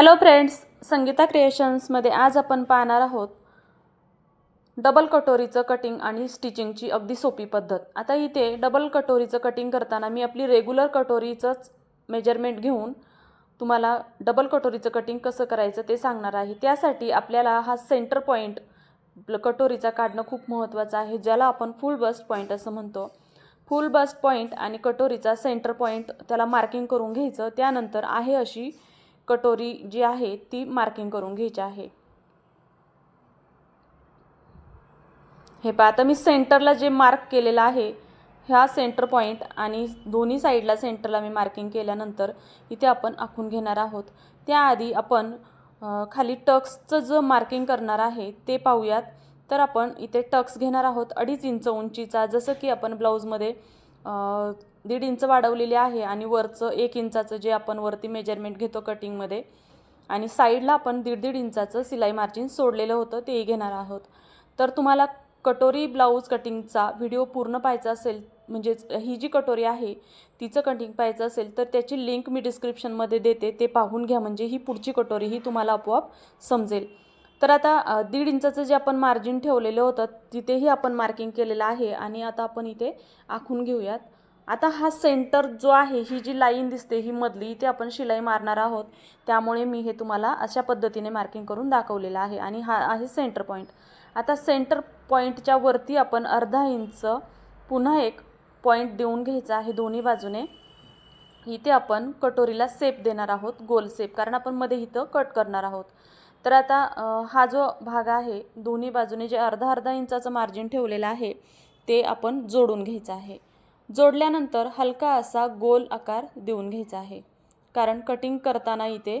Hello friends Sangeeta क्रिएशन्समध्ये आज आपण पाहणार आहोत डबल कटोरीचं कटिंग आणि स्टिचिंगची अगदी सोपी पद्धत. आता इथे डबल कटोरीचं कटिंग करताना मी आपली रेग्युलर कटोरीचंच मेजरमेंट घेऊन तुम्हाला डबल कटोरीचं कटिंग कसं करायचं ते सांगणार आहे. त्यासाठी आपल्याला हा सेंटर पॉईंट कटोरीचा काढणं खूप महत्त्वाचं आहे ज्याला आपण फुल बस्ट पॉईंट असं म्हणतो. फुल बस्ट पॉईंट आणि कटोरीचा सेंटर पॉईंट त्याला मार्किंग करून घ्यायचं. त्यानंतर आहे अशी कटोरी जी आहे ती मार्किंग करून घ्यायची आहे. हे पहा आता मी सेंटरला जे मार्क केलेलं आहे ह्या सेंटर पॉईंट आणि दोन्ही साईडला सेंटरला मी मार्किंग केल्यानंतर इथे आपण आखून घेणार आहोत. त्याआधी आपण खाली टक्सचं जो मार्किंग करणार आहे ते पाहूयात. तर आपण इथे टक्स घेणार आहोत अडीच इंच उंचीचा जसं की आपण ब्लाऊजमध्ये दीड इंच वाढवलेली आहे आणि वरचं एक इंचाचं जे आपण वरती मेजरमेंट घेतो कटिंगमध्ये आणि साईडला आपण दीड दीड इंचाचं सिलाई मार्जिन सोडलेलं होतं तेही घेणार आहोत. तर तुम्हाला कटोरी ब्लाऊज कटिंगचा व्हिडिओ पूर्ण पाहायचा असेल म्हणजेच ही जी कटोरी आहे तिचं कटिंग पाहायचं असेल तर त्याची लिंक मी डिस्क्रिप्शनमध्ये देते ते पाहून घ्या म्हणजे ही पुढची कटोरी ही तुम्हाला आपोआप समजेल. तर आता दीड इंचाचं जे आपण मार्जिन ठेवलेलं होतं तिथेही आपण मार्किंग केलेलं आहे आणि आता आपण इथे आखून घेऊयात. आता हा सेंटर जो आहे ही जी लाईन दिसते ही मधली इथे आपण शिलाई मारणार आहोत. त्यामुळे मी हे तुम्हाला अशा पद्धतीने मार्किंग करून दाखवलेलं आहे आणि हा आहे सेंटर पॉईंट आता सेंटर पॉईंटच्या वरती आपण अर्धा इंच पुन्हा एक पॉईंट देऊन घ्यायचा आहे दोन्ही बाजूने. इथे आपण कटोरीला सेप देणार आहोत गोल सेप कारण आपण मध्ये इथं कट करणार आहोत. तर आता हा जो भाग आहे दोन्ही बाजूने जे अर्धा अर्धा इंचाचं मार्जिन ठेवलेलं आहे ते आपण जोडून घ्यायचं आहे. जोडल्यानंतर हलका असा गोल आकार देऊन घ्यायचा आहे. कारण कटिंग करताना इथे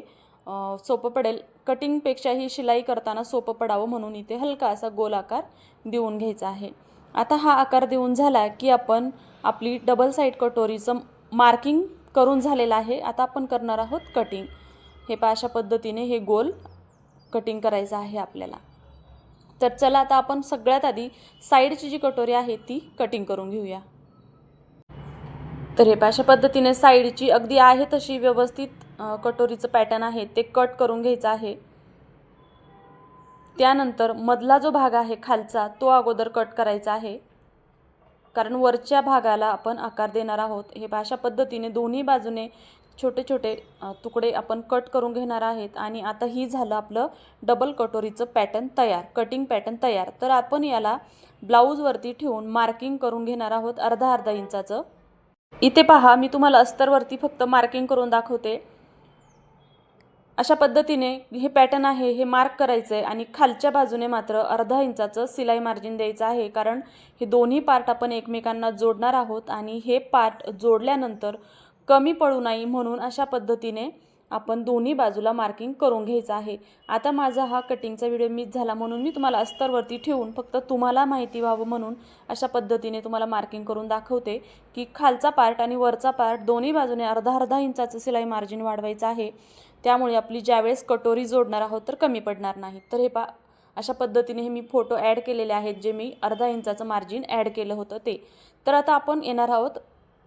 सोपं पडेल. कटिंगपेक्षाही शिलाई करताना सोपं पडावं म्हणून इथे हलका असा गोल आकार देऊन घ्यायचा आहे. आता हा आकार देऊन झाला की आपण आपली डबल साईड कटोरीचं मार्किंग करून झालेलं आहे. आता आपण करणार आहोत कटिंग हे पा अशा पद्धतीने हे गोल कटिंग करायचं आहे आपल्याला. तर चला आता आपण सगळ्यात आधी साईडची जी कटोरी आहे ती कटिंग करून घेऊया. तर हे अशा पद्धतीने साईडची अगदी आहे तशी व्यवस्थित कटोरीचं पॅटर्न आहे ते कट करून घ्यायचं आहे. त्यानंतर मधला जो भाग आहे खालचा तो अगोदर कट करायचा आहे. कारण वरच्या भागाला आपण आकार देणार आहोत. हे अशा पद्धतीने दोन्ही बाजूने छोटे छोटे तुकडे आपण कट करून घेणार आहेत. आणि आता ही झालं आपलं डबल कटोरीचं पॅटर्न तयार कटिंग पॅटर्न तयार. तर आपण याला ब्लाऊजवरती ठेवून मार्किंग करून घेणार आहोत अर्धा अर्धा इंचाचं. इथे पहा मी तुम्हाला अस्तरवरती फक्त मार्किंग करून दाखवते. अशा पद्धतीने हे पॅटर्न आहे हे मार्क करायचं आहे आणि खालच्या बाजूने मात्र अर्धा इंचाचं सिलाई मार्जिन द्यायचं आहे कारण हे दोन्ही पार्ट आपण एकमेकांना जोडणार आहोत आणि हे पार्ट जोडल्यानंतर कमी पडू नये म्हणून अशा पद्धतीने आपण दोन्ही बाजूला मार्किंग करून घ्यायचं आहे. आता माझा हा कटिंगचा व्हिडिओ मिस झाला म्हणून मी तुम्हाला अस्तरवरती ठेवून फक्त तुम्हाला माहिती व्हावं म्हणून अशा पद्धतीने तुम्हाला मार्किंग करून दाखवते की खालचा पार्ट आणि वरचा पार्ट दोन्ही बाजूने अर्धा अर्धा इंचाचं सिलाई मार्जिन वाढवायचं आहे. त्यामुळे आपली ज्यावेळेस कटोरी जोडणार आहोत तर कमी पडणार नाही. तर हे पा अशा पद्धतीने हे मी फोटो ॲड केलेले आहेत जे मी अर्धा इंचाचं मार्जिन ॲड केलं होतं ते. तर आता आपण येणार आहोत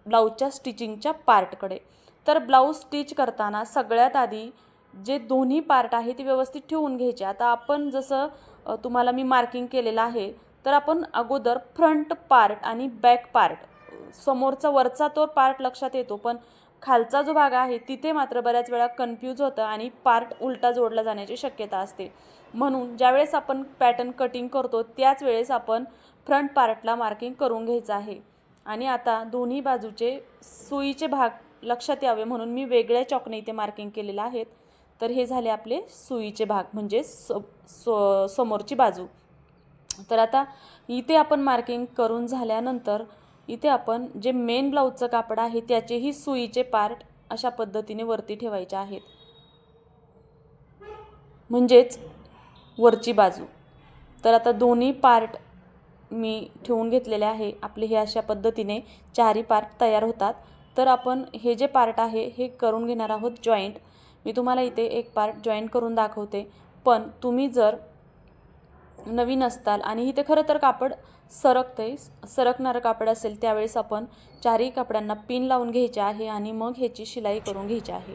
ब्लाऊजच्या स्टिचिंगच्या पार्टकडे तर ब्लाऊज स्टिच करताना सगळ्यात आधी जे दोन्ही पार्ट आहे ते व्यवस्थित ठेवून घ्यायचे. आता आपण जसं तुम्हाला मी मार्किंग केलेलं आहे तर आपण अगोदर फ्रंट पार्ट आणि बॅक पार्ट समोरचा वरचा तो पार्ट लक्षात येतो पण खालचा जो भाग आहे तिथे मात्र बऱ्याच वेळा कन्फ्यूज होतं आणि पार्ट उलटा जोडला जाण्याची शक्यता असते. म्हणून ज्यावेळेस आपण पॅटर्न कटिंग करतो त्याच वेळेस आपण फ्रंट पार्टला मार्किंग करून घ्यायचं आहे. आणि आता दोन्ही बाजूचे सुईचे भाग लक्षात यावे म्हणून मी वेगळ्या चॉकने इथे मार्किंग केलेलं आहेत. तर हे झाले आपले सुईचे भाग म्हणजे स सो समोरची बाजू. तर आता इथे आपण मार्किंग करून झाल्यानंतर इथे आपण जे मेन ब्लाऊजचं कापड आहे त्याचेही सुईचे पार्ट अशा पद्धतीने वरती ठेवायचे आहेत. म्हणजेच वरची बाजू. तर आता दोन्ही पार्ट मी ठेवून घेतलेले आहे. आपले हे अशा पद्धतीने चारही पार्ट तयार होतात. तर आपण हे जे पार्ट आहे हे करून घेणार आहोत जॉईंट मी तुम्हाला इथे एक पार्ट जॉईंट करून दाखवते. पण तुम्ही जर नवीन असताल आणि इथे खरं तर कापड सरकते सरकणारं कापड असेल त्यावेळेस आपण चारही कापडांना पिन लावून घ्यायचे आहे आणि मग ह्याची शिलाई करून घ्यायची आहे.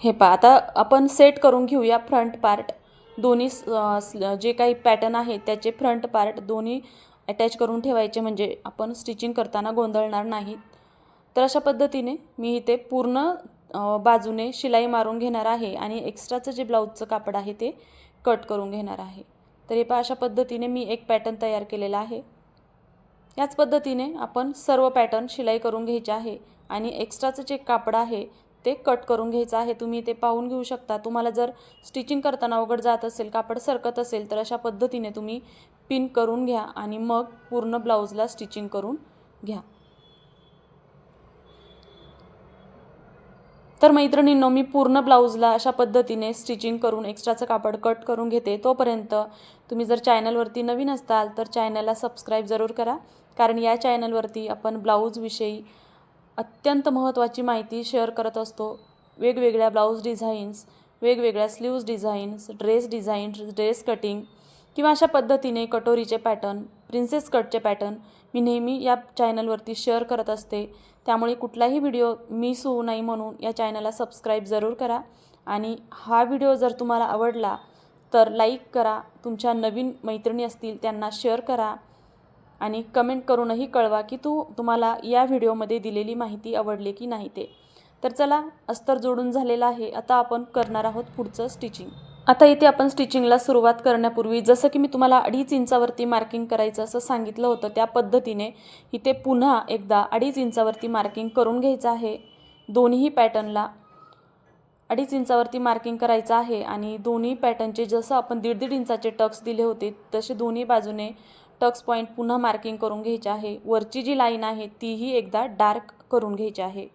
हे पा आता आपण सेट करून घेऊया फ्रंट पार्ट दोन्ही जे काही पॅटर्न आहे त्याचे फ्रंट पार्ट दोन्ही अटॅच करून ठेवायचे म्हणजे आपण स्टिचिंग करताना गोंधळणार नाहीत तर अशा पद्धतीने मी इथे पूर्ण बाजूने शिलाई मारून घेणार आहे आणि एक्स्ट्राचं जे ब्लाऊजचं कापड आहे ते कट करून घेणार आहे. तर हे पहा अशा पद्धतीने मी एक पॅटर्न तयार केलेला आहे. याच पद्धतीने आपण सर्व पॅटर्न शिलाई करून घ्यायचे आहे आणि एक्स्ट्राचं जे कापड आहे ते कट करून घ्यायचं आहे. तुम्ही ते पाहून घेऊ शकता. तुम्हाला जर स्टिचिंग करताना अवघड जात असेल कापड सरकत असेल तर अशा पद्धतीने तुम्ही पिन करून घ्या आणि मग पूर्ण ब्लाऊजला स्टिचिंग करून घ्या. तर मैत्रिणींनो मी पूर्ण ब्लाऊजला अशा पद्धतीने स्टिचिंग करून एक्स्ट्राचं कापड कट करून घेते. तोपर्यंत तुम्ही जर चॅनलवरती नवीन असताल तर चॅनलला सबस्क्राईब जरूर करा. कारण या चॅनलवरती आपण ब्लाऊजविषयी अत्यंत महत्त्वाची माहिती शेअर करत असतो. वेगवेगळ्या ब्लाऊज डिझाईन्स वेगवेगळ्या sleeves designs dress designs dress cutting किंवा अशा पद्धतीने कटोरीचे पॅटर्न प्रिन्सेस कटचे पॅटर्न मी नेहमी या चॅनलवरती शेअर करत असते. त्यामुळे कुठलाही व्हिडिओ मिस होऊ नाही म्हणून या चॅनलला सबस्क्राईब जरूर करा आणि हा व्हिडिओ जर तुम्हाला आवडला तर लाईक करा. तुमच्या नवीन मैत्रिणी असतील त्यांना शेअर करा. आणि कमेंट करूनही कळवा की तू तुम्हाला या व्हिडिओमध्ये दिलेली माहिती आवडली की नाही ते. तर चला अस्तर जोडून झालेलं आहे. आता आपण करणार आहोत पुढचं स्टिचिंग आता इथे आपण स्टिचिंगला सुरुवात करण्यापूर्वी जसं की मी तुम्हाला अडीच इंचावरती मार्किंग करायचं असं सांगितलं होतं त्या पद्धतीने इथे पुन्हा एकदा अडीच इंचावरती मार्किंग करून घ्यायचं आहे. दोन्ही पॅटर्नला अडीच इंचावरती मार्किंग करायचं आहे आणि दोन्ही पॅटर्नचे जसं आपण दीड दीड इंचाचे टक्स दिले होते तसे दोन्ही बाजूने टक्स पॉईंट पुन्हा मार्किंग करून घ्यायची आहे. वरची जी लाईन आहे तीही एकदा डार्क करून घ्यायची आहे.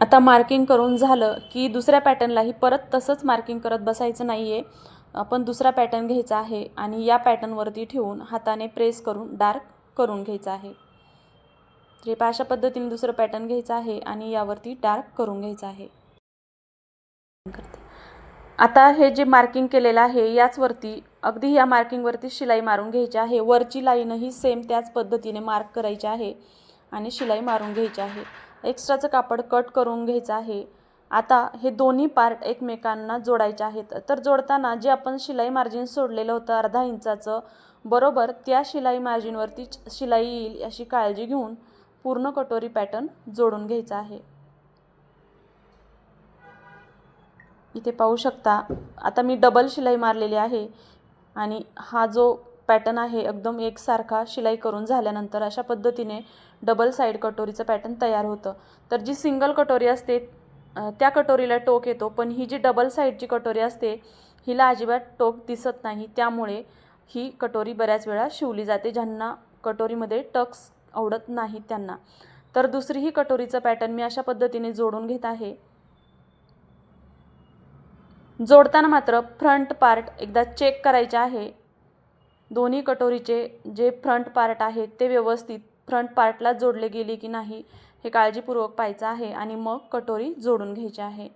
आता मार्किंग करून झालं की दुसऱ्या पॅटर्नलाही परत तसंच मार्किंग करत बसायचं नाही आहे आपण दुसरा पॅटर्न घ्यायचा आहे आणि या पॅटर्नवरती ठेवून हाताने प्रेस करून डार्क करून घ्यायचं आहे. तर अशा पद्धतीने दुसरं पॅटर्न घ्यायचं आहे आणि यावरती डार्क करून घ्यायचं आहे. आता हे जे मार्किंग केलेलं आहे याचवरती अगदी या मार्किंगवरती शिलाई मारून घ्यायची आहे. वरची लाईनही सेम त्याच पद्धतीने मार्क करायची आहे आणि शिलाई मारून घ्यायची आहे. एक्स्ट्राचं कापड कट करून घ्यायचं आहे. आता हे दोन्ही पार्ट एकमेकांना जोडायचे आहेत. तर जोडताना जे आपण शिलाई मार्जिन सोडलेलं होतं अर्धा इंचाचं बरोबर त्या शिलाई मार्जिनवरती शिलाई येईल अशी काळजी घेऊन पूर्ण कटोरी पॅटर्न जोडून घ्यायचा आहे. इथे पाहू शकता. आता मी डबल शिलाई मारलेली आहे आणि हा जो पॅटर्न आहे एकदम एकसारखा शिलाई करून झाल्यानंतर अशा पद्धतीने डबल साईड कटोरीचं पॅटर्न तयार होतं. तर जी सिंगल कटोरी असते त्या कटोरीला टोक येतो पण ही जी डबल साईडची कटोरी असते हिला अजिबात टोक दिसत नाही. त्यामुळे ही कटोरी बऱ्याच वेळा शिवली जाते ज्यांना कटोरीमध्ये टक्स आवडत नाहीत त्यांना. तर दुसरी ही कटोरीचं पॅटर्न मी अशा पद्धतीने जोडून घेत आहे. जोडताना मात्र फ्रंट पार्ट एकदा चेक करायचे आहे. दोन्ही कटोरीचे जे फ्रंट पार्ट आहेत ते व्यवस्थित फ्रंट पार्टला जोडले गेले की नाही हे काळजीपूर्वक पाहायचं आहे आणि मग कटोरी जोडून घ्यायची आहे.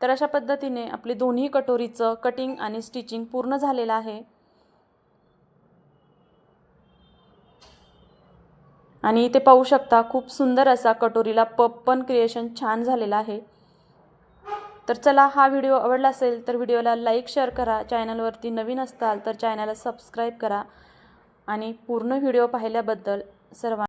तर अशा पद्धतीने आपली दोन्ही कटोरीचं कटिंग आणि स्टिचिंग पूर्ण झालेलं आहे. आणि इथे पाहू शकता खूप सुंदर असा कटोरीला पप पण क्रिएशन छान झालेला आहे. तर चला हा व्हिडिओ आवडला असेल तर व्हिडिओला लाईक शेअर करा. चॅनलवरती नवीन असताल तर चॅनलला सबस्क्राईब करा. आणि पूर्ण व्हिडिओ पाहिल्याबद्दल सर्वां